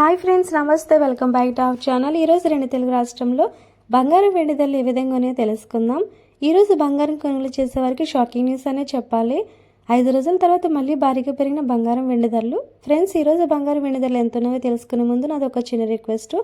Hi friends నమస్తే welcome back to our channel. ఈరోజు రెండు తెలుగు రాష్ట్రంలో బంగారం వెండి ధరలు ఏ విధంగా ఉన్నాయో తెలుసుకుందాం. ఈరోజు బంగారం కొనుగోలు చేసే వారికి షాకింగ్ న్యూస్ అనే చెప్పాలి. ఐదు రోజుల తర్వాత మళ్ళీ భారీగా పెరిగిన బంగారం వెండి ధరలు ఫ్రెండ్స్ ఈరోజు బంగారం వెండి ధరలు ఎంత ఉన్నాయో తెలుసుకునే ముందు నాది ఒక చిన్న రిక్వెస్ట్.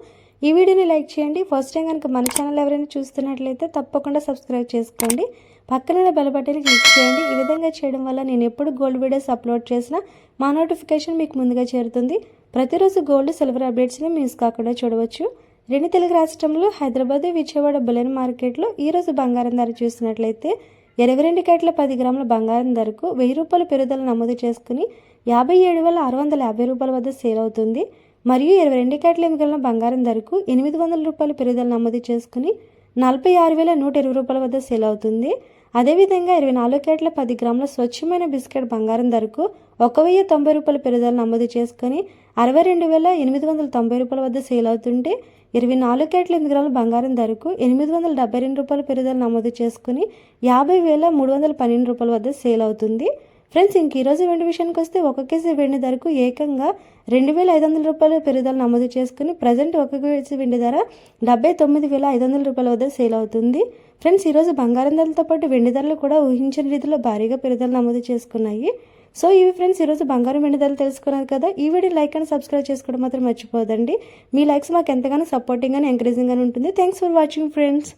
ఈ వీడియోని లైక్ చేయండి. ఫస్ట్ టైం కనుక మన ఛానల్ ఎవరైనా చూస్తున్నట్లయితే తప్పకుండా సబ్స్క్రైబ్ చేసుకోండి. పక్కన బెల్ బటన్ క్లిక్ చేయండి. ఈ విధంగా చేయడం వల్ల నేను ఎప్పుడు గోల్డ్ వీడియోస్ అప్లోడ్ చేసినా మా నోటిఫికేషన్ మీకు ముందుగా చేరుతుంది. ప్రతిరోజు గోల్డ్ సిల్వర్ అప్డేట్స్ని మిస్ కాకుండా చూడవచ్చు. రెండు తెలుగు రాష్ట్రంలో హైదరాబాద్ విజయవాడ బులెన్ మార్కెట్లో ఈరోజు బంగారం ధర చూసినట్లయితే ఇరవై రెండు కేట్ల పది గ్రాముల బంగారం ధరకు వెయ్యి రూపాయల పెరుగుదల నమోదు చేసుకుని యాభై ఏడు వేల ఆరు వందల యాభై రూపాయల వద్ద సేల్ అవుతుంది. మరియు ఇరవై రెండు కేట్ల ఎనిమిది బంగారం ధరకు ఎనిమిది వందల రూపాయల పెరుగుదల నమోదు చేసుకుని నలభై ఆరు వేల నూట ఇరవై రూపాయల వద్ద సేల్ అవుతుంది. అదేవిధంగా ఇరవై నాలుగు కేట్ల పది గ్రాముల స్వచ్ఛమైన బిస్కెట్ బంగారం ధరకు ఒక వెయ్యి తొంభై రూపాయల పెరుగుదల నమోదు చేసుకుని అరవై రెండు వేల ఎనిమిది వందల తొంభై రూపాయల వద్ద సేల్ అవుతుంటే ఇరవై నాలుగు కేట్ల ఎనిమిది గ్రాముల బంగారం ధరకు ఎనిమిది వందల డెబ్బై రెండు రూపాయల పెరుగుదల నమోదు చేసుకుని యాభై వేల మూడు వందల పన్నెండు రూపాయల వద్ద సేల్ అవుతుంది. ఫ్రెండ్స్ ఇంక ఈరోజు వెండి విషయానికి వస్తే ఒక కేజీ వెండి ధరకు ఏకంగా రెండు వేల ఐదు వందల రూపాయల పెరుగుదల నమోదు చేసుకుని ప్రజెంట్ ఒక కేజీ వెండి ధర డెబ్బై తొమ్మిది వేల ఐదు వందల రూపాయల వద్ద సేల్ అవుతుంది. ఫ్రెండ్స్ ఈరోజు బంగారం ధరలతో పాటు వెండి ధరలు కూడా ఊహించిన రీతిలో భారీగా పెరుగుదల నమోదు చేసుకున్నాయి. సో ఇవి ఫ్రెండ్స్ ఈరోజు బంగారం వెండి ధరలు తెలుసుకున్నారు కదా ఈ వీడియో లైక్ అండ్ సబ్స్క్రైబ్ చేసుకోవడం మాత్రం మర్చిపోదండి మీ లైక్స్ మాకు ఎంతగానో సపోర్టింగ్ అని ఎంకరేజింగ్ అని ఉంటుంది. Thanks for watching friends